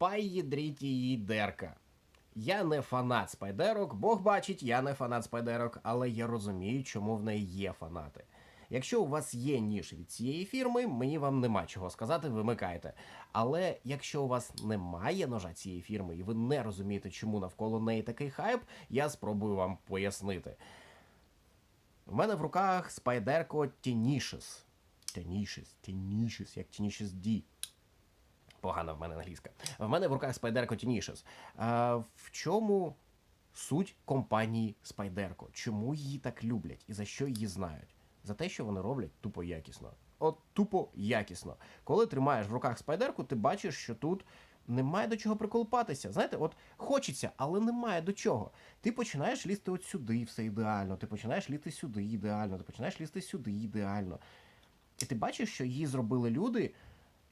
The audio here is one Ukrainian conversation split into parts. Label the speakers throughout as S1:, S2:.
S1: Пайдріть її дерка. Я не фанат спайдерок, Бог бачить, я не фанат спайдерок, але я розумію, чому в неї є фанати. Якщо у вас є ніж від цієї фірми, мені вам нема чого сказати, вимикайте. Але якщо у вас немає ножа цієї фірми і ви не розумієте, чому навколо неї такий хайп, я спробую вам пояснити. У мене в руках спайдерко Тінішес. Тінішес, Тінішес, як Тінішес Ді. Погана в мене англійська. В мене в руках Спайдерко Тінішес. А в чому суть компанії Спайдерко? Чому її так люблять і за що її знають? За те, що вони роблять тупо якісно. От тупо якісно. Коли тримаєш в руках спайдерку, ти бачиш, що тут немає до чого приколупатися. Знаєте, от хочеться, але немає до чого. Ти починаєш лізти от сюди, все ідеально. Ти починаєш лізти сюди ідеально, ти починаєш лізти сюди ідеально. І ти бачиш, що її зробили люди,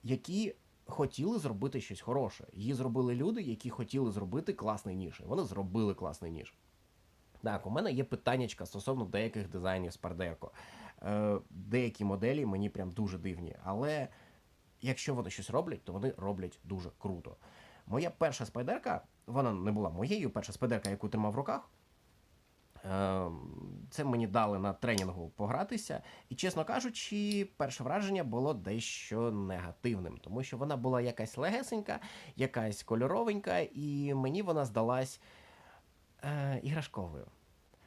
S1: які хотіли зробити щось хороше. Її зробили люди, які хотіли зробити класний ніж. І Вони зробили класний ніж. Так, у мене є питаннячка стосовно деяких дизайнів Спардерко. Е, деякі моделі мені прям дуже дивні, але якщо вони щось роблять, то вони роблять дуже круто. Моя перша спайдерка, вона не була моєю, перша спайдерка, яку тримав в руках. Е, Це мені дали на тренінгу погратися, і, чесно кажучи, перше враження було дещо негативним, тому що вона була якась легесенька, якась кольоровенька, і мені вона здалась е, іграшковою.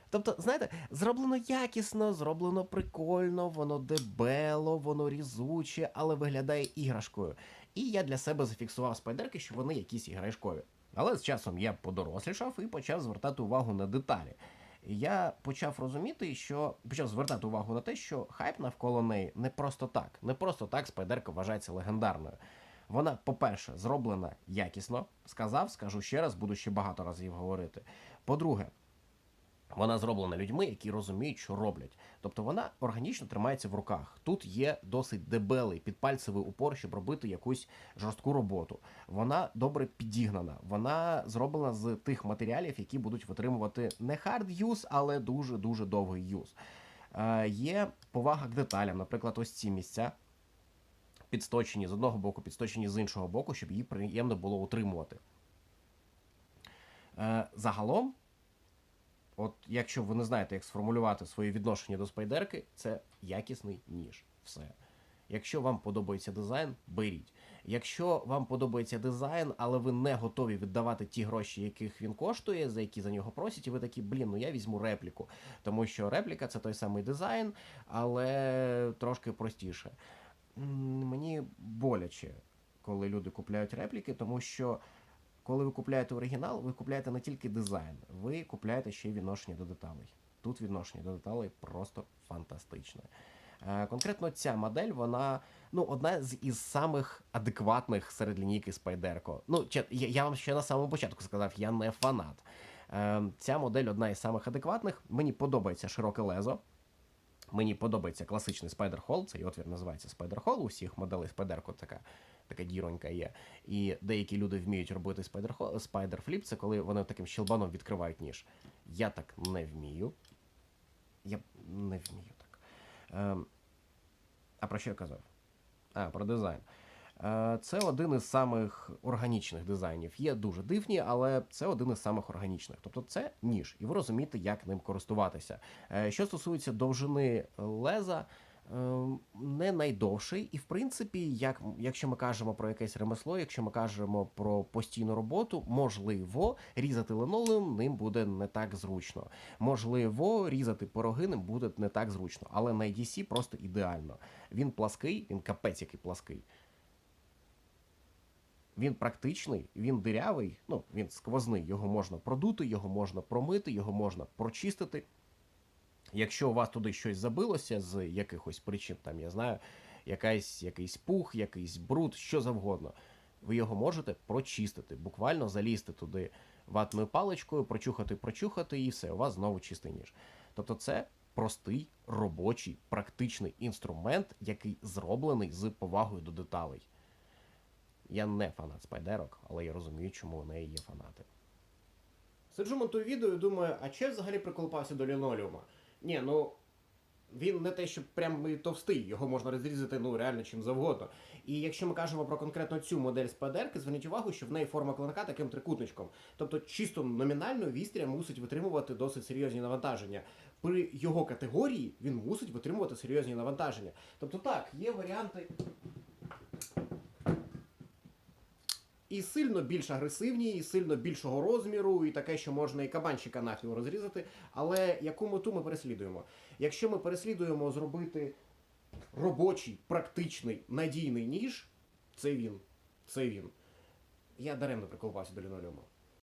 S1: Тобто, знаєте, зроблено якісно, зроблено прикольно, воно дебело, воно різуче, але виглядає іграшкою. І я для себе зафіксував спайдерки, що вони якісь іграшкові. Але з часом я подорослішав і почав звертати увагу на деталі. Я почав розуміти, що почав звертати увагу на те, що хайп навколо неї не просто так. Не просто так спайдерка вважається легендарною. Вона, по-перше, зроблена якісно. Сказав, скажу ще раз, буду ще багато разів говорити. По-друге, вона зроблена людьми, які розуміють, що роблять. Тобто вона органічно тримається в руках. Тут є досить дебелий підпальцевий упор, щоб робити якусь жорстку роботу. Вона добре підігнана. Вона зроблена з тих матеріалів, які будуть витримувати не хард юз, але дуже дуже довгий юз. Е, є повага к деталям, наприклад, ось ці місця. Підсточені з одного боку, підсточені з іншого боку, щоб її приємно було утримувати. Е, загалом, От якщо ви не знаєте, як сформулювати своє відношення до спайдерки, це якісний ніж. Все. Якщо вам подобається дизайн, беріть. Якщо вам подобається дизайн, але ви не готові віддавати ті гроші, яких він коштує, за які за нього просять, і ви такі, блін, ну я візьму репліку. Тому що репліка це той самий дизайн, але трошки простіше. Мені боляче, коли люди купляють репліки, тому що коли ви купляєте оригінал, ви купляєте не тільки дизайн, ви купляєте ще й відношення до деталей. Тут відношення до деталей просто фантастичне. Е, Конкретно ця модель, вона ну, одна з із самих адекватних серед лінійки Spyderco. Ну, я, вам ще на самому початку сказав, я не фанат. Е, Ця модель одна із самих адекватних. Мені подобається широке лезо. Мені подобається класичний Spider Hole, цей отвір називається Spider Hole, у всіх моделей Spider така, така діронька є. І деякі люди вміють робити Flip, це коли вони таким щелбаном відкривають ніж. Я так не вмію. Я не вмію так. Ем, а про що я казав? А, про дизайн. Е, Це один із самих органічних дизайнів. Є дуже дивні, але це один із самих органічних. Тобто це ніж, і ви розумієте, як ним користуватися. Е, Що стосується довжини леза, не найдовший, і в принципі, як, якщо ми кажемо про якесь ремесло, якщо ми кажемо про постійну роботу, можливо, різати линолеум ним буде не так зручно. Можливо, різати пороги ним буде не так зручно. Але на EDC просто ідеально. Він плаский, він капець який плаский. Він практичний, він дирявий, ну він сквозний, його можна продути, його можна промити, його можна прочистити. Якщо у вас туди щось забилося з якихось причин, там я знаю, якась, якийсь пух, якийсь бруд, що завгодно, ви його можете прочистити, буквально залізти туди ватною паличкою, прочухати, прочухати, і все, у вас знову чистий ніж. Тобто це простий робочий, практичний інструмент, який зроблений з повагою до деталей. Я не фанат спайдерок, але я розумію, чому у неї є фанати. Сиджу монтую відео і думаю, а чи я взагалі приколупався до лінолеума? Ні, ну. Він не те, що прям товстий, його можна розрізати ну реально чим завгодно. І якщо ми кажемо про конкретно цю модель з ПДРки, зверніть увагу, що в неї форма клинка таким трикутничком. Тобто, чисто номінально вістря мусить витримувати досить серйозні навантаження. При його категорії він мусить витримувати серйозні навантаження. Тобто, так, є варіанти. І сильно більш агресивні, і сильно більшого розміру, і таке, що можна і кабанчика нахил розрізати. Але яку мету ми переслідуємо? Якщо ми переслідуємо зробити робочий, практичний, надійний ніж, це він. Це він. Я даремно приколупався до лінолеуму.